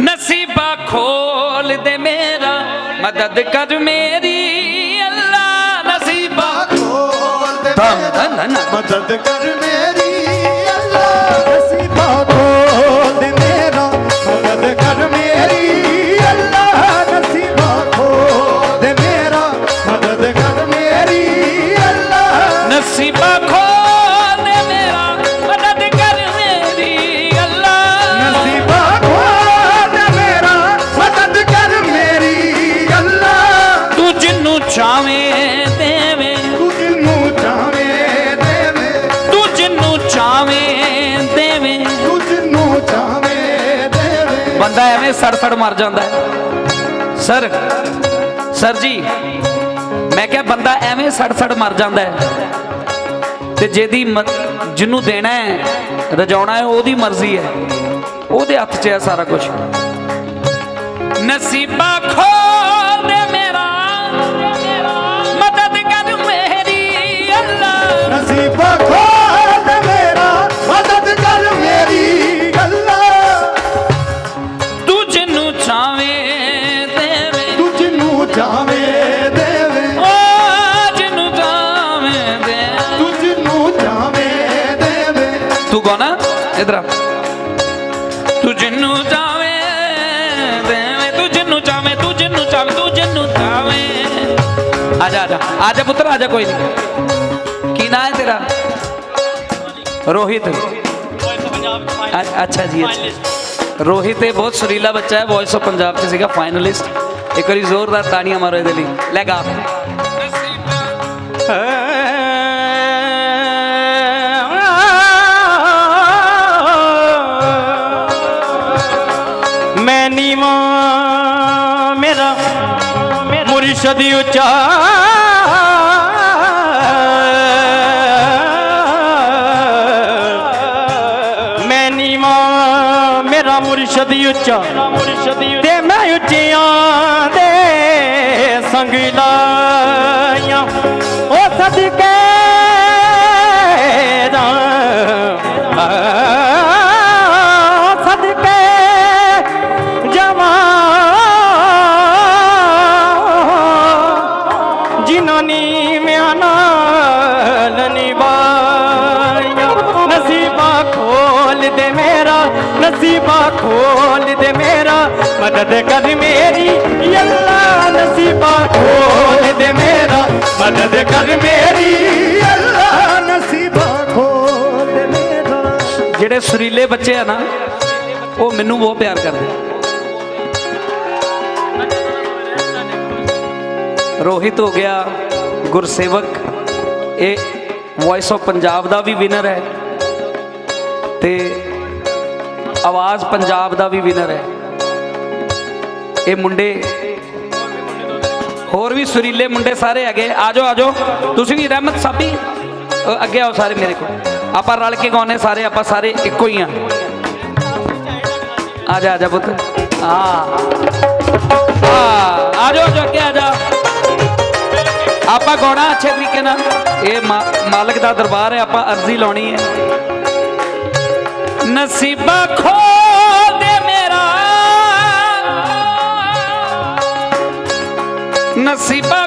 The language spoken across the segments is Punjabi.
ਨਸੀਬਾ ਖੋਲ ਦੇ ਮੇਰਾ ਮਦਦ ਕਰ ਮੇਰੀ ਅੱਲਾ ਨਸੀਬਾ ਖੋਲ ਦੇ ਮੇਰਾ। ਮਦਦ ਕਰ ਮੇਰੀ ਬੰਦਾ ਐਵੇਂ ਸੜ ਮਰ ਜਾਂਦਾ ਹੈ। ਸਰ ਸਰ ਜੀ, ਮੈਂ ਕਿਹਾ ਬੰਦਾ ਐਵੇਂ ਸੜ ਸੜ ਮਰ ਜਾਂਦਾ ਹੈ। ਤੇ ਜਿਹਦੀ ਜਿਹਨੂੰ ਦੇਣਾ ਹੈ, ਰਜਾਉਣਾ ਹੈ, ਉਹਦੀ ਮਰਜ਼ੀ ਹੈ। ਉਹਦੇ ਹੱਥ 'ਚ ਹੈ ਸਾਰਾ ਕੁਝ ਨਸੀਬਾ ਤੂੰ ਕੌਣ ਇਧਰ ਆ। ਤੂੰ ਜਿੰਨੂੰ ਚਾਵੇਂ ਦੇਵੇਂ। ਤੂੰ ਜਿੰਨੂੰ ਚਾਵੇਂ ਤੂੰ ਜਿੰਨੂੰ ਚਾਵੇਂ ਤੂੰ ਜਿੰਨੂੰ ਚਾਵੇਂ ਆ ਜਾ ਆ ਜਾ। ਆ ਜਾ ਪੁੱਤਰ ਆ ਜਾ ਕੋਈ ਨਹੀਂ ਕੀ ਨਾਂ ਹੈ ਤੇਰਾ? ਰੋਹਿਤ। ਅੱਛਾ ਜੀ ਰੋਹਿਤ ਇਹ ਬਹੁਤ ਸੁਰੀਲਾ ਬੱਚਾ ਹੈ ਵੌਇਸ ਆਫ ਪੰਜਾਬ ਚ ਸੀਗਾ ਫਾਈਨਲਿਸਟ ਇੱਕ ਵਾਰੀ ਜ਼ੋਰਦਾਰ ਤਾੜੀਆਂ ਮਾਰੋ ਇਹਦੇ ਲਈ। ਲੈ ਗਾ। ਮੁਰਸ਼ਦ ਉੱਚਾ ਮੈਂ ਨੀਵਾਂ, ਮੇਰਾ ਮੁਰਸ਼ਦ ਉੱਚਾ। ਤੇ ਮੈਂ ਉੱਚਿਆਂ ਦੇ ਸੰਗ ਲਾਇਆ ਉਹ ਸਦਕੇ ਮੇਰਾ ਨਸੀਬਾ ਖੋਲ ਦੇ ਮੇਰਾ, ਮਦਦ ਕਰ ਮੇਰੀ। ਅੱਲਾ ਨਸੀਬਾ ਖੋਲ ਦੇ ਮੇਰਾ, ਮਦਦ ਕਰ ਮੇਰੀ। ਅੱਲਾ ਨਸੀਬਾ ਖੋਲ ਦੇ ਜਿਹੜੇ ਸੁਰੀਲੇ ਬੱਚੇ ਆ ਨਾ, ਉਹ ਮੈਨੂੰ ਬਹੁਤ ਪਿਆਰ ਕਰਦੇ ਰੋਹਿਤ ਹੋ ਗਿਆ ਗੁਰਸੇਵਕ। ਇਹ ਵੌਇਸ ਆਫ ਪੰਜਾਬ ਦਾ ਵੀ ਵਿਨਰ ਹੈ। ਤੇ ਆਵਾਜ਼ ਪੰਜਾਬ ਦਾ ਵੀ ਵਿਨਰ ਹੈ। ਇਹ ਮੁੰਡੇ, ਹੋਰ ਵੀ ਸੁਰੀਲੇ ਮੁੰਡੇ ਸਾਰੇ ਹੈਗੇ। ਆਜੋ ਆਜੋ। ਤੁਸੀਂ ਵੀ ਰਹਿਮਤ ਸਾਬੀ। ਅੱਗੇ ਆਓ ਸਾਰੇ ਮੇਰੇ ਕੋਲ। ਆਪਾਂ ਰਲ ਕੇ ਗਾਉਨੇ ਸਾਰੇ, ਆਪਾਂ ਸਾਰੇ ਇੱਕੋ ਹੀ ਆ ਆ ਜਾ ਆ ਜਾ ਪੁੱਤ। ਆ ਆ ਆਜੋ ਜੋ ਅੱਗੇ ਆ ਜਾ। ਆਪਾਂ ਗਾਉਣਾ ਅੱਛੇ ਤਰੀਕੇ ਨਾਲ। ਇਹ ਮਾ- ਮਾਲਕ ਦਾ ਦਰਬਾਰ ਹੈ, ਆਪਾਂ ਅਰਜ਼ੀ ਲਾਉਣੀ ਹੈ। ਨਸੀਬਾ ਖੋ ਦੇ ਮੇਰਾ। ਨਸੀਬਾ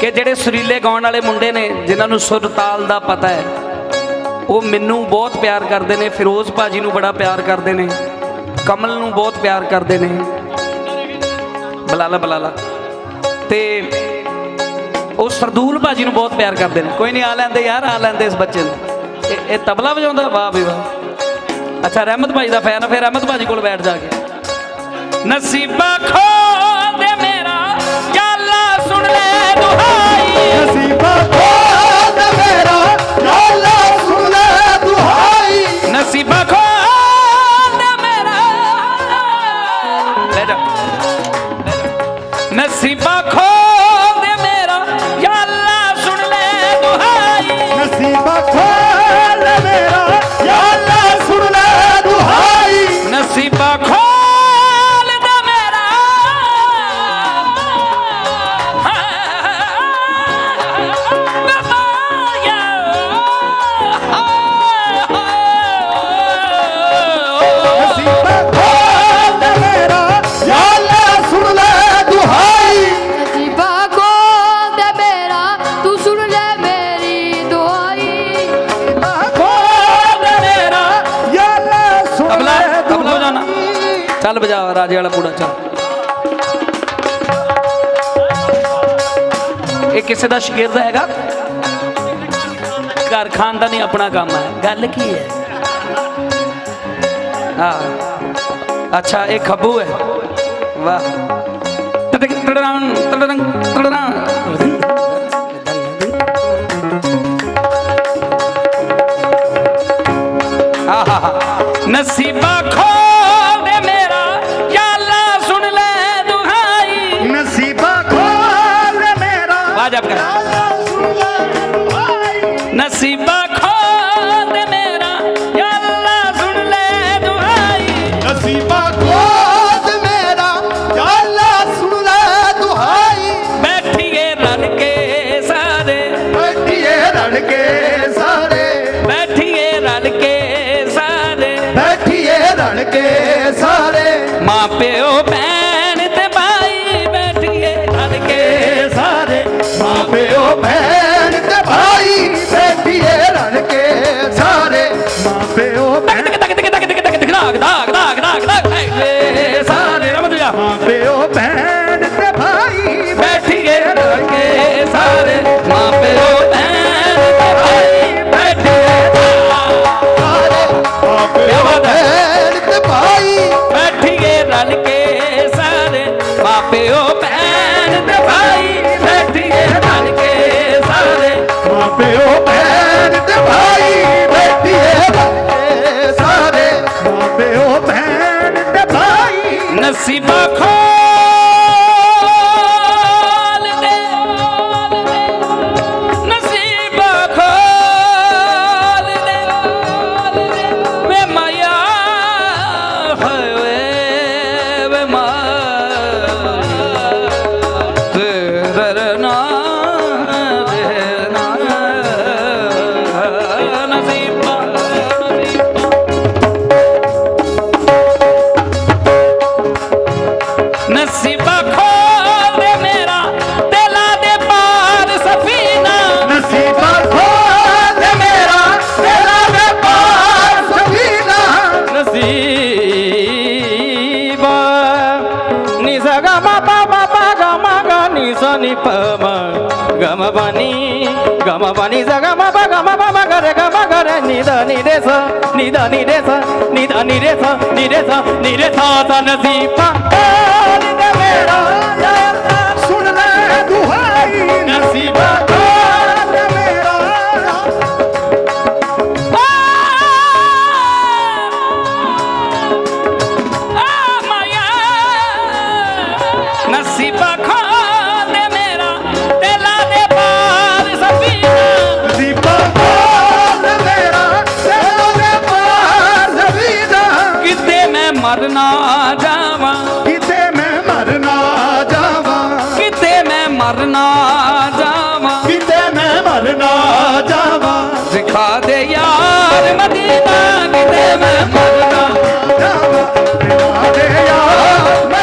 ਕਿ ਜਿਹੜੇ ਸੁਰੀਲੇ ਗਾਉਣ ਵਾਲੇ ਮੁੰਡੇ ਨੇ, ਜਿਨ੍ਹਾਂ ਨੂੰ ਸੁਰ ਤਾਲ ਦਾ ਪਤਾ ਹੈ, ਉਹ ਮੈਨੂੰ ਬਹੁਤ ਪਿਆਰ ਕਰਦੇ ਨੇ, ਫਿਰੋਜ਼ ਭਾਜੀ ਨੂੰ ਬੜਾ ਪਿਆਰ ਕਰਦੇ ਨੇ, ਕਮਲ ਨੂੰ ਬਹੁਤ ਪਿਆਰ ਕਰਦੇ ਨੇ। ਬਲਾਲਾ ਬਲਾਲਾ। ਤੇ ਉਹ ਸਰਦੂਲ ਭਾਜੀ ਨੂੰ ਬਹੁਤ ਪਿਆਰ ਕਰਦੇ ਨੇ। ਕੋਈ ਨਹੀਂ ਆ ਲੈਂਦੇ ਯਾਰ, ਆ ਲੈਂਦੇ ਇਸ ਬੱਚੇ ਨੂੰ। ਇਹ ਇਹ ਤਬਲਾ ਵਜਾਉਂਦਾ? ਵਾਹ ਵੀ, ਵਾਹ। ਅੱਛਾ, ਰਹਿਮਤ ਭਾਈ ਦਾ ਫੈਨ ਆ, ਫਿਰ ਰਹਿਮਤ ਭਾਜੀ ਕੋਲ ਬੈਠ ਜਾ ਕੇ। ਨਸੀਬਾ ਖੋ Oh! ਚੱਲ ਬਜਾ ਰਾਜੇ ਵਾਲਾ ਪੂੜਾ ਚੱਲ। ਇਹ ਕਿਸੇ ਦਾ ਸ਼ਗਿਰਦ ਹੈਗਾ? ਘਰ ਖਾਨ ਦਾ ਨਹੀਂ ਆਪਣਾ ਕੰਮ ਹੈ। ਗੱਲ ਕੀ ਹੈ? ਹਾਂ। ਅੱਛਾ, ਇਹ ਖੱਬੂ ਹੈ। ਵਾਹ। ਟੜਨ ਟੜਨ ਟੜਨ let's see my car. రి పమ గమవని గమవని జగమ గమ బమ గర గమ గర నిద నిరేస నిద నిరేస నిద నిరేస నిరేస నిరేస తనసి ప నిద మేడ జయ আর না